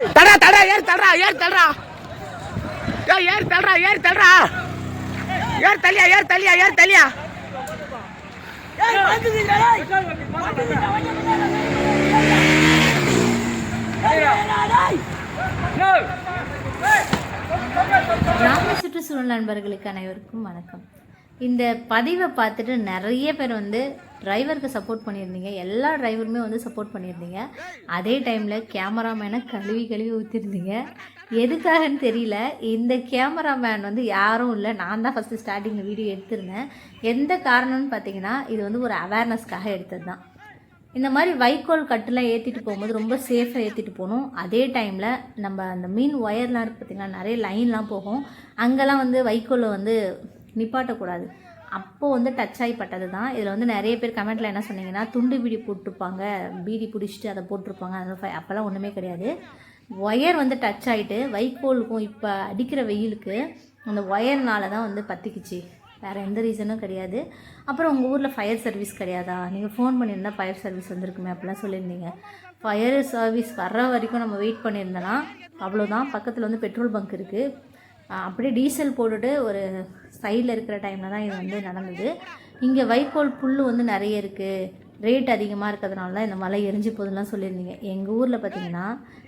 தடா தடா ஏறு தடா ஏறு தடா. ஏய் ஏறு தடா ஏறு தடா. ஏறு தள்ளியா ஏறு தள்ளியா ஏறு தள்ளியா. கிராம சுற்றுச்சூழல் நண்பர்களுக்கு அனைவருக்கும் வணக்கம். இந்த பதிவை பார்த்துட்டு நிறைய பேர் வந்து டிரைவருக்கு சப்போர்ட் பண்ணியிருந்தீங்க. எல்லா டிரைவருமே வந்து சப்போர்ட் பண்ணியிருந்தீங்க. அதே டைமில் கேமராமேனை கழுவி கழுவி ஊற்றிருந்தீங்க எதுக்காகன்னு தெரியல. இந்த கேமராமேன் வந்து யாரும் இல்லை. நான் தான் ஃபஸ்ட்டு ஸ்டார்டிங்கில் வீடியோ எடுத்திருந்தேன். எந்த காரணம்னு பார்த்தீங்கன்னா இது வந்து ஒரு அவேர்னஸ்க்காக எடுத்தது தான். இந்த மாதிரி வைக்கோல் கட்டுலாம் ஏற்றிட்டு போகும்போது ரொம்ப சேஃபாக ஏற்றிட்டு போகணும். அதே டைமில் நம்ம அந்த மீன் ஒயர்லாம் இருக்குது பார்த்திங்கன்னா நிறைய லைன்லாம் போகும். அங்கெல்லாம் வந்து வைக்கோலை வந்து நிப்பாட்டக்கூடாது. அப்போது வந்து டச் ஆகிப்பட்டது தான் இதில் வந்து நிறைய பேர் கமெண்ட்டில் என்ன சொன்னீங்கன்னா துண்டு பீடி போட்டிருப்பாங்க பீடி பிடிச்சிட்டு அதை போட்டிருப்பாங்க. அதெல்லாம் அப்போல்லாம் ஒன்றுமே கிடையாது. ஒயர் வந்து டச் ஆகிட்டு வைக்கோலுக்கும் இப்போ அடிக்கிற வெயிலுக்கு அந்த ஒயர்னால தான் வந்து பற்றிக்குச்சு வேறு எந்த ரீசனும் கிடையாது. அப்புறம் உங்கள் ஊரில் ஃபயர் சர்வீஸ் கிடையாதா? நீங்கள் ஃபோன் பண்ணியிருந்தா ஃபயர் சர்வீஸ் வந்திருக்குமே அப்படிலாம் சொல்லியிருந்தீங்க. ஃபயர் சர்வீஸ் வர்ற வரைக்கும் நம்ம வெயிட் பண்ணியிருந்தோன்னா அவ்வளோதான் பக்கத்தில் வந்து பெட்ரோல் பங்க் இருக்குது அப்படியே டீசல் போட்டுட்டு ஒரு சைடில் இருக்கிற டைமில் தான் இது வந்து நடந்தது. இங்கே வைக்கோல் புல் வந்து நிறைய இருக்குது ரேட் அதிகமாக இருக்கிறதுனால தான் இந்த மலை எரிஞ்சு போகுதுலாம் சொல்லியிருந்தீங்க. எங்கள் ஊரில் பார்த்தீங்கன்னா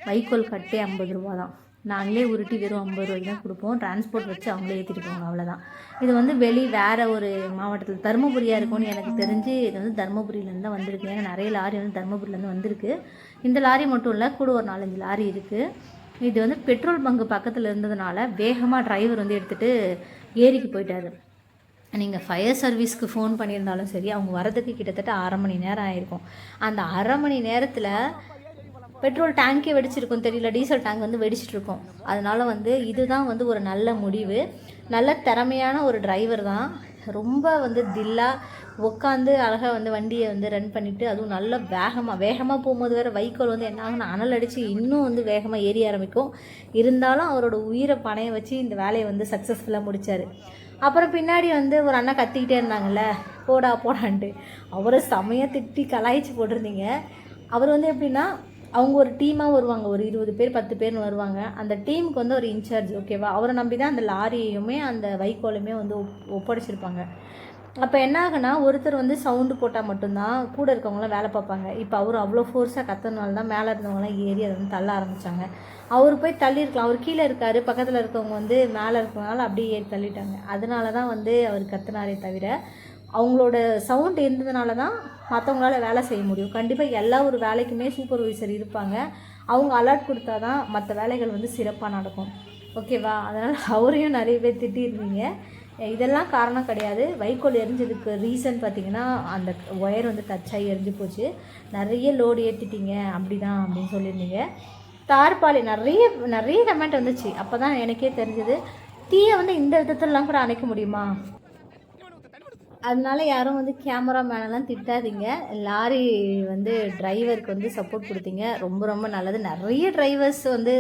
வைக்கோல் கட்டே ஐம்பது ரூபா தான். நாங்களே உருட்டி வெறும் ஐம்பது ரூபாய்க்கு தான் கொடுப்போம். டிரான்ஸ்போர்ட் வச்சு அவங்களே ஏற்றிட்டு போவாங்க அவ்வளோதான் இது வந்து வெளி வேறு ஒரு மாவட்டத்தில் தருமபுரியாக இருக்கும்னு எனக்கு தெரிஞ்சு இது வந்து தருமபுரியிலேருந்து தான் வந்திருக்கு. ஏன்னா நிறைய லாரி வந்து தருமபுரியிலேருந்து வந்திருக்கு. இந்த லாரி மட்டும் இல்லை கூட ஒரு நாலஞ்சு லாரி இருக்குது இது வந்து பெட்ரோல் பங்கு பக்கத்தில் இருந்ததுனால வேகமாக டிரைவர் வந்து எடுத்துகிட்டு ஏரிக்கு போயிட்டாரு. நீங்கள் ஃபயர் சர்வீஸ்க்கு ஃபோன் பண்ணியிருந்தாலும் சரி அவங்க வரதுக்கு கிட்டத்தட்ட அரை மணி நேரம் ஆயிருக்கும். அந்த அரை மணி நேரத்தில் பெட்ரோல் டேங்கே வெடிச்சிருக்கும் தெரியல டீசல் டேங்க் வந்து வெடிச்சிட்ருக்கோம். அதனால் வந்து இதுதான் வந்து ஒரு நல்ல முடிவு. நல்ல திறமையான ஒரு டிரைவர் தான். ரொம்ப வந்து தில்லாக உட்காந்து அழகாக வந்து வண்டியை வந்து ரன் பண்ணிவிட்டு அதுவும் நல்ல வேகமாக வேகமாக போகும்போது வேறு வைக்கோல் வந்து என்ன ஆகும்னா அனல் அடித்து இன்னும் வந்து வேகமாக ஏறி ஆரம்பிக்கும். இருந்தாலும் அவரோட உயிரை பணைய வச்சு இந்த வேலையை வந்து சக்ஸஸ்ஃபுல்லாக முடித்தார் அப்புறம் பின்னாடி வந்து ஒரு அண்ணா கத்திக்கிட்டே இருந்தாங்கல்ல போடா போடான்ட்டு. அவரை செமையாக திட்டி கலாய்ச்சி போட்டிருந்தீங்க. அவர் வந்து எப்படின்னா அவங்க ஒரு டீமாக வருவாங்க. ஒரு இருபது பேர் பத்து பேர்னு வருவாங்க. அந்த டீமுக்கு வந்து ஒரு இன்சார்ஜ் ஓகேவா அவரை நம்பி தான் அந்த லாரியையுமே அந்த வைக்கோலுமே வந்து ஒப் ஒப்படைச்சிருப்பாங்க. அப்போ என்ன ஆகுனா ஒருத்தர் வந்து சவுண்டு போட்டால் மட்டும்தான் கூட இருக்கவங்களாம் வேலை பார்ப்பாங்க. இப்போ அவர் அவ்வளோ ஃபோர்ஸாக கத்துனால தான் மேலே இருந்தவங்களாம் ஏறி அதை வந்து தள்ள ஆரம்பித்தாங்க அவர் போய் தள்ளியிருக்கலாம். அவர் கீழே இருக்கார். பக்கத்தில் இருக்கவங்க வந்து மேலே இருக்கிறனால அப்படியே ஏறி தள்ளிட்டாங்க. அதனால தான் வந்து அவர் கத்துனாரே தவிர அவங்களோட சவுண்ட் இருந்ததுனால தான் மற்றவங்களால வேலை செய்ய முடியும். கண்டிப்பாக எல்லா ஒரு வேலைக்குமே சூப்பர்வைசர் இருப்பாங்க. அவங்க அலர்ட் கொடுத்தா தான் மற்ற வேலைகள் வந்து சிறப்பாக நடக்கும். ஓகேவா அதனால் அவரையும் நிறைய பேர் திட்டியிருந்தீங்க இதெல்லாம் காரணம் கிடையாது. வைக்கோல் எரிஞ்சதுக்கு ரீசன் பார்த்தீங்கன்னா அந்த ஒயர் வந்து டச் ஆகி எரிஞ்சு போச்சு. நிறைய லோடு ஏற்றிட்டீங்க அப்படி தான் அப்படின்னு சொல்லியிருந்தீங்க. தார்பாலி நிறைய நிறைய கமெண்ட் வந்துச்சு. அப்போ தான் எனக்கே தெரிஞ்சது. தீயை வந்து இந்த விதத்துலலாம் கூட அணைக்க முடியுமா? அதனால யாரும் வந்து கேமரா மேனெல்லாம் திட்டாதீங்க. லாரி வந்து டிரைவருக்கு வந்து சப்போர்ட் கொடுத்தீங்க. ரொம்ப ரொம்ப நல்லது. நிறைய டிரைவர்ஸ் வந்து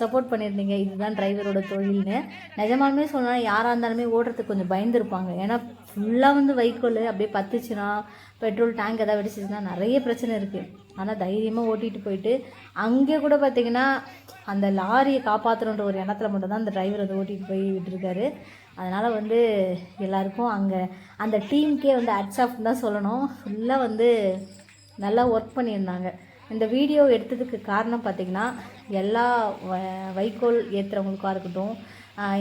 சப்போர்ட் பண்ணியிருந்தீங்க. இதுதான் டிரைவரோட தொழில்னு. நிஜமாலுமே சொன்னால் யாராக இருந்தாலுமே ஓடுறதுக்கு கொஞ்சம் பயந்துருப்பாங்க. ஏன்னா ஃபுல்லாக வந்து வைக்கோல் அப்படியே பத்துச்சுன்னா பெட்ரோல் டேங்க் எதாவது வெடிச்சிச்சுன்னா நிறைய பிரச்சனை இருக்குது ஆனால் தைரியமாக ஓட்டிகிட்டு போயிட்டு அங்கே கூட பார்த்தீங்கன்னா அந்த லாரியை காப்பாற்றணுன்ற ஒரு எண்ணத்தில் மட்டும்தான் அந்த டிரைவர் அதை ஓட்டிகிட்டு போய் விட்டுருக்காரு. அதனால் வந்து எல்லாருக்கும் அங்கே அந்த டீமுக்கே வந்து ஹட்ஸ் ஆஃப் தான் சொல்லணும். ஃபுல்லாக வந்து நல்லா ஒர்க் பண்ணியிருந்தாங்க. இந்த வீடியோ எடுத்ததுக்கு காரணம் பார்த்திங்கன்னா எல்லா வ- வைக்கோல் ஏற்றுறவங்களுக்காக இருக்கட்டும்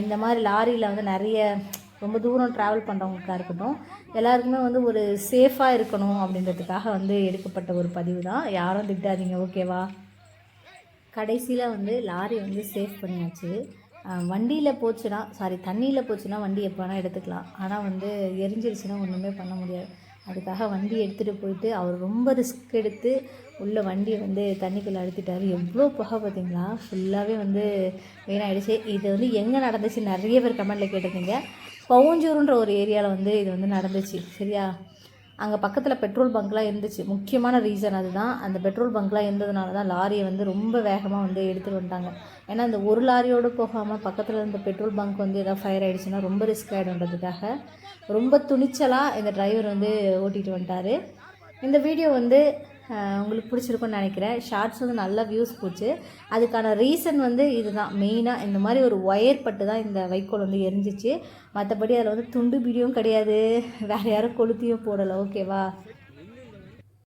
இந்த மாதிரி லாரியில் வந்து நிறைய ரொம்ப தூரம் ட்ராவல் பண்ணுறவங்களுக்காக இருக்கட்டும் எல்லாருக்குமே வந்து ஒரு சேஃபாக இருக்கணும் அப்படின்றதுக்காக வந்து எடுக்கப்பட்ட ஒரு பதிவு தான். யாரும் திட்டாதீங்க ஓகேவா கடைசியில் வந்து லாரி வந்து சேஃப் பண்ணியாச்சு. வண்டியில் போச்சுன்னா சாரி தண்ணியில் போச்சுன்னா வண்டி எப்போ வேணால் எடுத்துக்கலாம். ஆனால் வந்து எரிஞ்சிருச்சுன்னா ஒன்றுமே பண்ண முடியாது. அதுக்காக வண்டி எடுத்துகிட்டு போயிட்டு அவர் ரொம்ப ரிஸ்க் எடுத்து உள்ள வண்டியை வந்து தண்ணிக்குள்ளே அழுத்திட்டார். எவ்வளோ புகை பார்த்தீங்களா? ஃபுல்லாகவே வந்து வீணாகிடுச்சு இது வந்து எங்கே நடந்துச்சு? நிறைய பேர் கமெண்ட்டில் கேட்டிருந்தீங்க பவுஞ்சூருன்ற ஒரு ஏரியாவில் வந்து இது வந்து நடந்துச்சு. சரியா? அங்கே பக்கத்தில் பெட்ரோல் பங்க்லாம் இருந்துச்சு. முக்கியமான ரீசன் அதுதான். அந்த பெட்ரோல் பங்க்லாம் இருந்ததுனால தான் லாரியை வந்து ரொம்ப வேகமாக வந்து எடுத்துகிட்டு வந்துட்டாங்க. ஏன்னா அந்த ஒரு லாரியோடு போகாமல் பக்கத்தில் இருந்த பெட்ரோல் பங்க் வந்து எதாவது ஃபயர் ஆகிடுச்சுன்னா ரொம்ப ரிஸ்க் ஆகிடுன்றதுக்காக ரொம்ப துணிச்சலாக இந்த டிரைவர் வந்து ஓட்டிகிட்டு வந்துட்டார். இந்த வீடியோ வந்து உங்களுக்கு பிடிச்சிருக்கும்னு நினைக்கிறேன். ஷார்ட்ஸ் வந்து நல்லா வியூஸ் போச்சு. அதுக்கான ரீசன் வந்து இதுதான். மெயினாக இந்த மாதிரி ஒரு ஒயர் பட்டு தான் இந்த வைக்கோல் வந்து எரிஞ்சிச்சு. மற்றபடி அதில் வந்து துண்டு பிடியும் கிடையாது. வேறு யாரும் கொளுத்தியும் போடலை. ஓகேவா